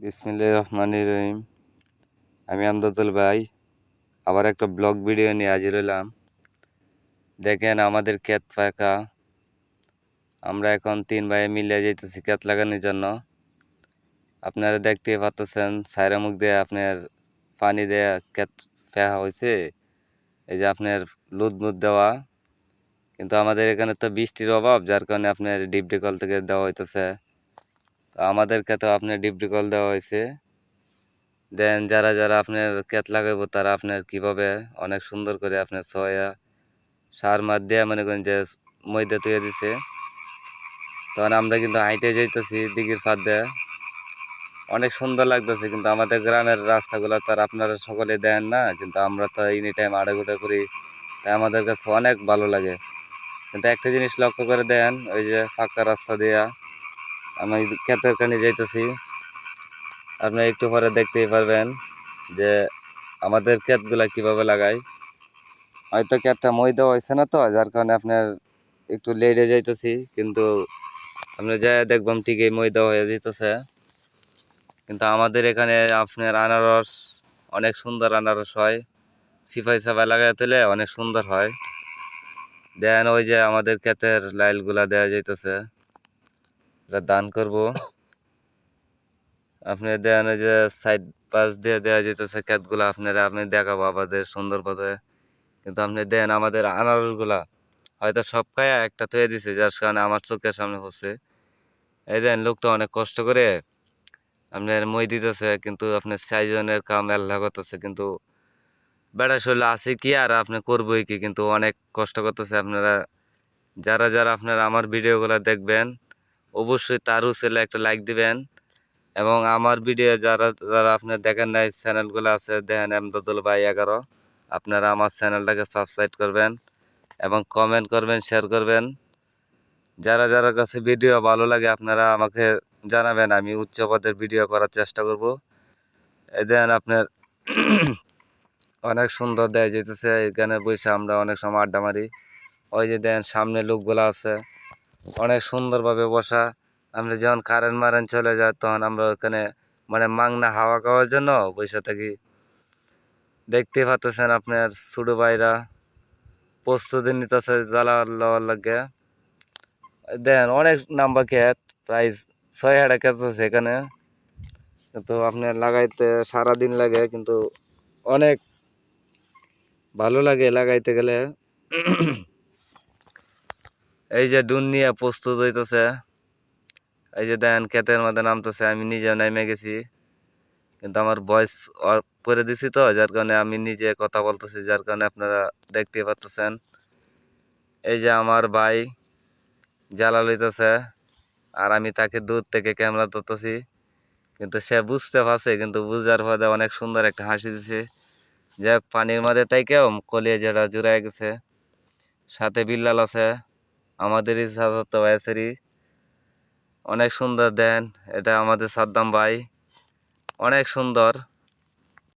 বিসমিল্লাহ রহমান রহিম। আমি আমদাদুল ভাই। আবার একটা ব্লগ ভিডিও নিয়ে হাজির হলাম। দেখেন আমাদের ক্ষেত ফাঁকা আমরা এখন তিন ভাই মিলে যেতেছি ক্ষেত লাগানোর জন্য। আপনারা দেখতে পাচ্ছেন সাইরা মুখ দিয়ে আপনার পানি দেয়া ক্ষেত ফেয়া হয়েছে এই যে আপনার লুদ মুদ দেওয়া। কিন্তু আমাদের এখানে তো বৃষ্টির অভাব, যার কারণে আপনার ডিপটি কল থেকে দেওয়া হইতেছে। তো আমাদের ক্ষেতেও আপনার ডিপটি কল দেওয়া হয়েছে। দেন যারা যারা আপনার ক্ষেত লাগাইবো, তারা আপনার কীভাবে অনেক সুন্দর করে আপনার ছয়া, সার মার দিয়ে মনে করেন যে ময়দা তুলে দিছে। তখন আমরা কিন্তু হাইটে যাইতেছি দিঘির ফাঁদ দিয়ে। অনেক সুন্দর লাগতেছে, কিন্তু আমাদের গ্রামের রাস্তাগুলো তো আর আপনারা সকলে দেন না, কিন্তু আমরা তো এনি টাইম আড়াগুটা করি, তাই আমাদের কাছে অনেক ভালো লাগে। কিন্তু একটা জিনিস লক্ষ্য করে দেন ওই যে ফাঁকা রাস্তা দিয়া আমি ক্ষেতের কানে যাইতেছি। আপনি একটু পরে দেখতেই পারবেন যে আমাদের ক্ষেতগুলা কীভাবে লাগাই হয়তো ক্ষেতটা মই দেওয়া হয়েছে না তো, যার কারণে আপনার একটু লেটে যাইতেছি, কিন্তু আপনি যাই দেখবাম ঠিকই মই দেওয়া হয়ে যেতেছে কিন্তু আমাদের এখানে আপনার আনারস, অনেক সুন্দর আনারস হয়। সিফাই সাফাই লাগাই তুলে অনেক সুন্দর হয়। দেন ওই যে আমাদের ক্ষেতের লাইলগুলা দেওয়া যাইতেছে। এটা দান করব। আপনি দেন ওই যে সাইড পাশ দিয়ে দেওয়া যেতেছে ক্ষেতগুলো, আপনারা আপনি দেখাবো আমাদের সুন্দর পথে। কিন্তু আপনি দেন আমাদের আনারসগুলা হয়তো সব খায়া একটা থয়ে দিছে, যার কারণে আমার চোখের সামনে হচ্ছে এই দেন লোকটা অনেক কষ্ট করে আপনার মই দিতেছে, কিন্তু আপনার চারজনের কাম আল্লাহ করতেছে, কিন্তু বেড়া শরীরে আছে কি আর আপনি করবোই কি? কিন্তু অনেক কষ্ট করতেছে আপনারা। যারা যারা আপনারা আমার ভিডিওগুলো দেখবেন অবশ্যই তারও ছেলে একটা লাইক দিবেন। এবং আমার ভিডিও যারা যারা আপনার দেখেন নাই চ্যানেলগুলো আছে, দেখেন এমদাদুল ভাই এগারো। আপনারা আমার চ্যানেলটাকে সাবস্ক্রাইব করবেন এবং কমেন্ট করবেন শেয়ার করবেন। যারা যারা কাছে ভিডিও ভালো লাগে, আপনারা আমাকে জানাবেন, আমি উচ্চ পদের ভিডিও করার চেষ্টা করব। এই দেন আপনার অনেক সুন্দর দেয় যেতেছে এখানে বসে আমরা অনেক সময় আড্ডা মারি। ওই যে দেন সামনে লোকগুলো আছে। অনেক সুন্দরভাবে বসা। আমরা যখন কারেন্ট মারেন্ট চলে যায়, তখন আমরা ওখানে মানে মাংনা হাওয়া খাওয়ার জন্য বসে থাকি। দেখতে পাচ্ছেন আপনার ছোটো ভাইরা। প্রস্তুতি নিতেছে জ্বালা লওয়ার লাগে। দেন অনেক নাম্বার ক্ষেত প্রায় ছয় হাজার ক্ষেত আছে এখানে। কিন্তু আপনার লাগাইতে সারাদিন লাগে, কিন্তু অনেক ভালো লাগে লাগাইতে গেলে। এই যে ডুন নিয়ে প্রস্তুত হইতেছে। এই যে দেন ক্ষেতের মধ্যে নামতেছে, আমি নিজে নেমে গেছি। কিন্তু আমার ভয়েস করে দিছি তো, যার কারণে আমি নিজে কথা বলতেছি, যার কারণে আপনারা দেখতে পাচ্ছেন এই যে আমার ভাই জ্বালা লইতেছে আর আমি তাকে দূর থেকে ক্যামেরা ধরতেছি। কিন্তু সে বুঝতে পারছে, কিন্তু বুঝার পরে অনেক সুন্দর একটা হাসি দিছে। যাই হোক, পানির মধ্যে তাই কেউ কলিয়ে যেটা জুড়াই গেছে। সাথে বিল্লাল আছে। আমাদেরই সাধারণত বয়সেরই অনেক সুন্দর দেন এটা আমাদের সাদ্দাম ভাই। অনেক সুন্দর।